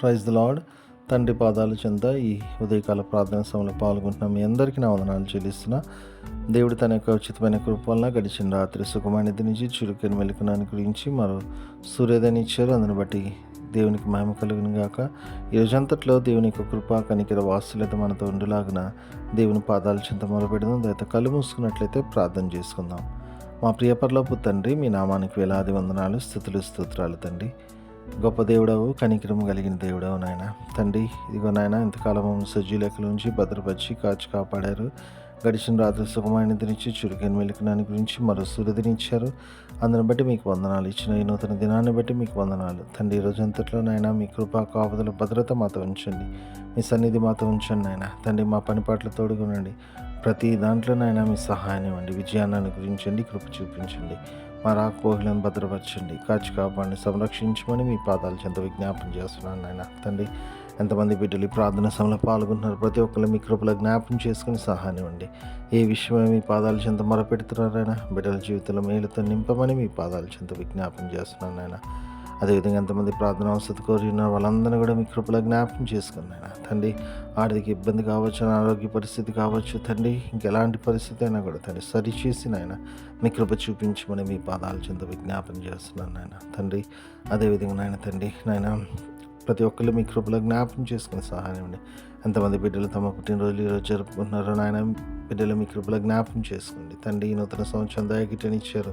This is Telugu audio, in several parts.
Praise the lord. తండ్రి పాదాల చెంత ఈ ఉదయకాల ప్రార్థన సమయంలో పాల్గొంటున్న మీ అందరికీ నా వందనాలు చెల్లిస్తున్నా. దేవుడు తన యొక్క ఉచితమైన కృప వలన గడిచిన రాత్రి సుఖమైన నుంచి చురుకని మెలుకునాన్ని గురించి మరో సూర్యోదయాన్ని ఇచ్చారు. అందుని బట్టి దేవునికి మహిమ కలుగును గాక. ఈ రోజంతట్లో దేవుని యొక్క కృప కనికిర వాత్సల్యత మనతో ఉండులాగిన దేవుని పాదాల చెంత మొదలుపెడదాం దయతో కళ్ళు మూసుకున్నట్లయితే ప్రార్థన చేసుకుందాం. మా ప్రియపరలోపు తండ్రి మీ నామానికి వేలాది వందనాలు స్థుతులు స్తోత్రాలు తండ్రి. గొప్ప దేవుడవు కనికరం కలిగిన దేవుడవు నాయన. తండ్రి ఇదిగో నాయన ఇంతకాలం సజ్జీలెక్కల నుంచి భద్రపరిచి కాచి కాపాడారు. గడిచిన రాత్రి సుఖమైనదినిచ్చి చురుకైన మెలికినాన్ని గురించి మరో సూర్యదినిచ్చారు అందును బట్టి మీకు వందనాలు. ఇచ్చిన ఈ నూతన దినాన్ని బట్టి మీకు వందనాలు. తండ్రి ఈ రోజంతట్లో నాయన మీ కృపా కాపుదల భద్రత మాతో ఉంచండి. మీ సన్నిధి మాతో ఉంచండి నాయన. తండ్రి మా పని పాటలు తోడుగునండి ప్రతి దాంట్లోనైనా మీ సహాయం ఇవ్వండి. విజయాన్ని అనుగ్రహించండి. కృప చూపించండి. మా రాకపోహలను భద్రపరచండి. కాచి కాపాడిని సంరక్షించమని మీ పాదాలు చెంత విజ్ఞాపన చేస్తున్నాను నాయన. తండ్రి ఎంతమంది బిడ్డలు ఈ ప్రార్థన సమయంలో పాల్గొంటున్నారు? ప్రతి ఒక్కరు మీ కృపలో జ్ఞాపం చేసుకుని సహాయం ఇవ్వండి. ఏ విషయమే మీ పాదాలు చెంత మొరపెడుతున్నారైనా బిడ్డల జీవితంలో మేలుతో నింపమని మీ పాదాల చెంత విజ్ఞాపం చేస్తున్నాను నాయన. అదేవిధంగా ఎంతమంది ప్రార్థన అవసరం కోరి ఉన్నారు వాళ్ళందరినీ కూడా మీ కృపలో జ్ఞాపం చేసుకున్నాను తండ్రి ఆర్థిక ఇబ్బంది కావచ్చు అనారోగ్య పరిస్థితి కావచ్చు తండ్రి ఇంకెలాంటి పరిస్థితి అయినా కూడా తండ్రి సరిచేసి నాయన మీ కృప చూపించమని మీ పాదాల చెంత విజ్ఞాపం చేస్తున్నాను నాయన. తండ్రి అదేవిధంగా నాయన తండ్రి నాయన ప్రతి ఒక్కరు మీ కృపలో జ్ఞాపకం చేసుకుని సహాయం ఇవ్వండి ఎంతమంది బిడ్డలు తమ పుట్టినరోజులు ఈరోజు జరుపుకుంటున్నారో నాయన బిడ్డలు మీ కృపలో జ్ఞాపకం చేసుకోండి. తండ్రి ఈ నూతన సంవత్సరం దయగిట్టనిచ్చారు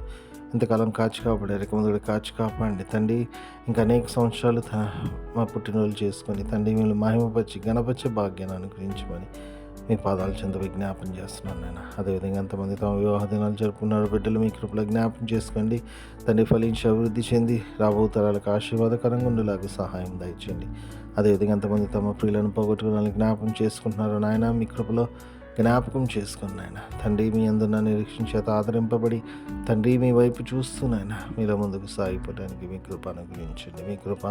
ఇంతకాలం కాచి కాపాడారు. ఇక ముందు కూడా కాచి కాపాడండి. తండ్రి ఇంకా అనేక సంవత్సరాలు త మా పుట్టినరోజులు చేసుకొని తండ్రి మీరు మహిమపరిచి గణపరిచే భాగ్యాన్ని అనుగ్రహించమని మీ పాదాలు చెంత విజ్ఞాపన చేస్తున్నాను నేను. అదేవిధంగా ఎంతమంది తమ వివాహ దినాలు జరుపుకున్నారు బిడ్డలు మీ కృపలో జ్ఞాపం చేసుకోండి. తండ్రి ఫలించి అభివృద్ధి చెంది రాబో తరాలకు ఆశీర్వాదకరంగా ఉండేలాగా సహాయం దయచేయండి. అదేవిధంగా ఎంతమంది తమ ప్రియులను పోగొట్టుకోవడానికి జ్ఞాపం చేసుకుంటున్నారు నాయన మీ కృపలో జ్ఞాపకం చేసుకుని నాయన. తండ్రి మీ అందరిన నిరీక్షించేత ఆదరింపబడి తండ్రి మీ వైపు చూస్తూ నాయన మీలో ముందుకు సాగిపోవడానికి మీ కృప అనుగ్రహించండి. మీ కృప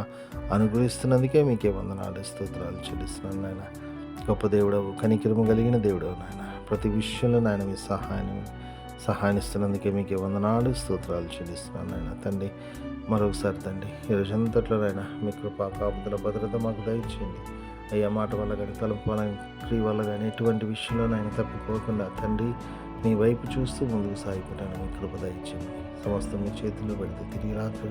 అనుగ్రహిస్తున్నందుకే మీకే వందనాలు స్తోత్రాలు చెల్లిస్తున్నాను నాయన. గొప్ప దేవుడవు కనికిరము కలిగిన దేవుడవు నాయన. ప్రతి విషయంలో నాయన మీ సహాయాన్ని సహాయనిస్తున్నందుకే మీకు వందనాలు స్తోత్రాలు చెల్లిస్తున్నాను నాయన. తండ్రి మరొకసారి తండ్రి ఈ రోజంతట్లో నాయన మీ కృపా కాపుదల భద్రత మాకు దయచేయండి. అయ్యా మాట వల్ల కానీ తలుపు వల్ల క్రియ వల్ల కానీ ఎటువంటి విషయంలో నాయన తప్పిపోకుండా తండ్రి మీ వైపు చూస్తూ ముందుకు సాగిపోవడానికి మీ కృప దయచేయండి. సమస్తం మీ చేతుల్లో పెడితే తిరిగి రాత్రి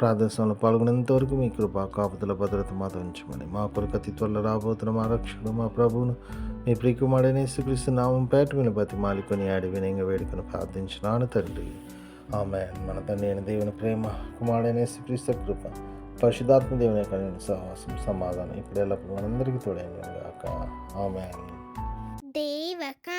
ప్రార్థనలో పాల్గొనేంత వరకు మీ కృప కాపుదల భద్రత మాత ఉంచమని మా కొరకు అతి త్వరలో రాబోతున్న మా రక్షకుడు మా ప్రభువును మీ ప్రియకుమారుడైన యేసుక్రీస్తు నామం పేట విని బతి మాలికొని ఆడి వినయంగా వేడుకొని ప్రార్థించినాను తండ్రి. ఆమె మన తండ్రి అయిన దేవుని ప్రేమ కుమారుడైన యేసుక్రీస్తు కృప పరిశుధాత్మ దేవుని యొక్క సహవాసం సమాధానం ఇప్పుడు ఎల్లప్పుడు మనందరికీ తోడైన కాక ఆమె దేవకా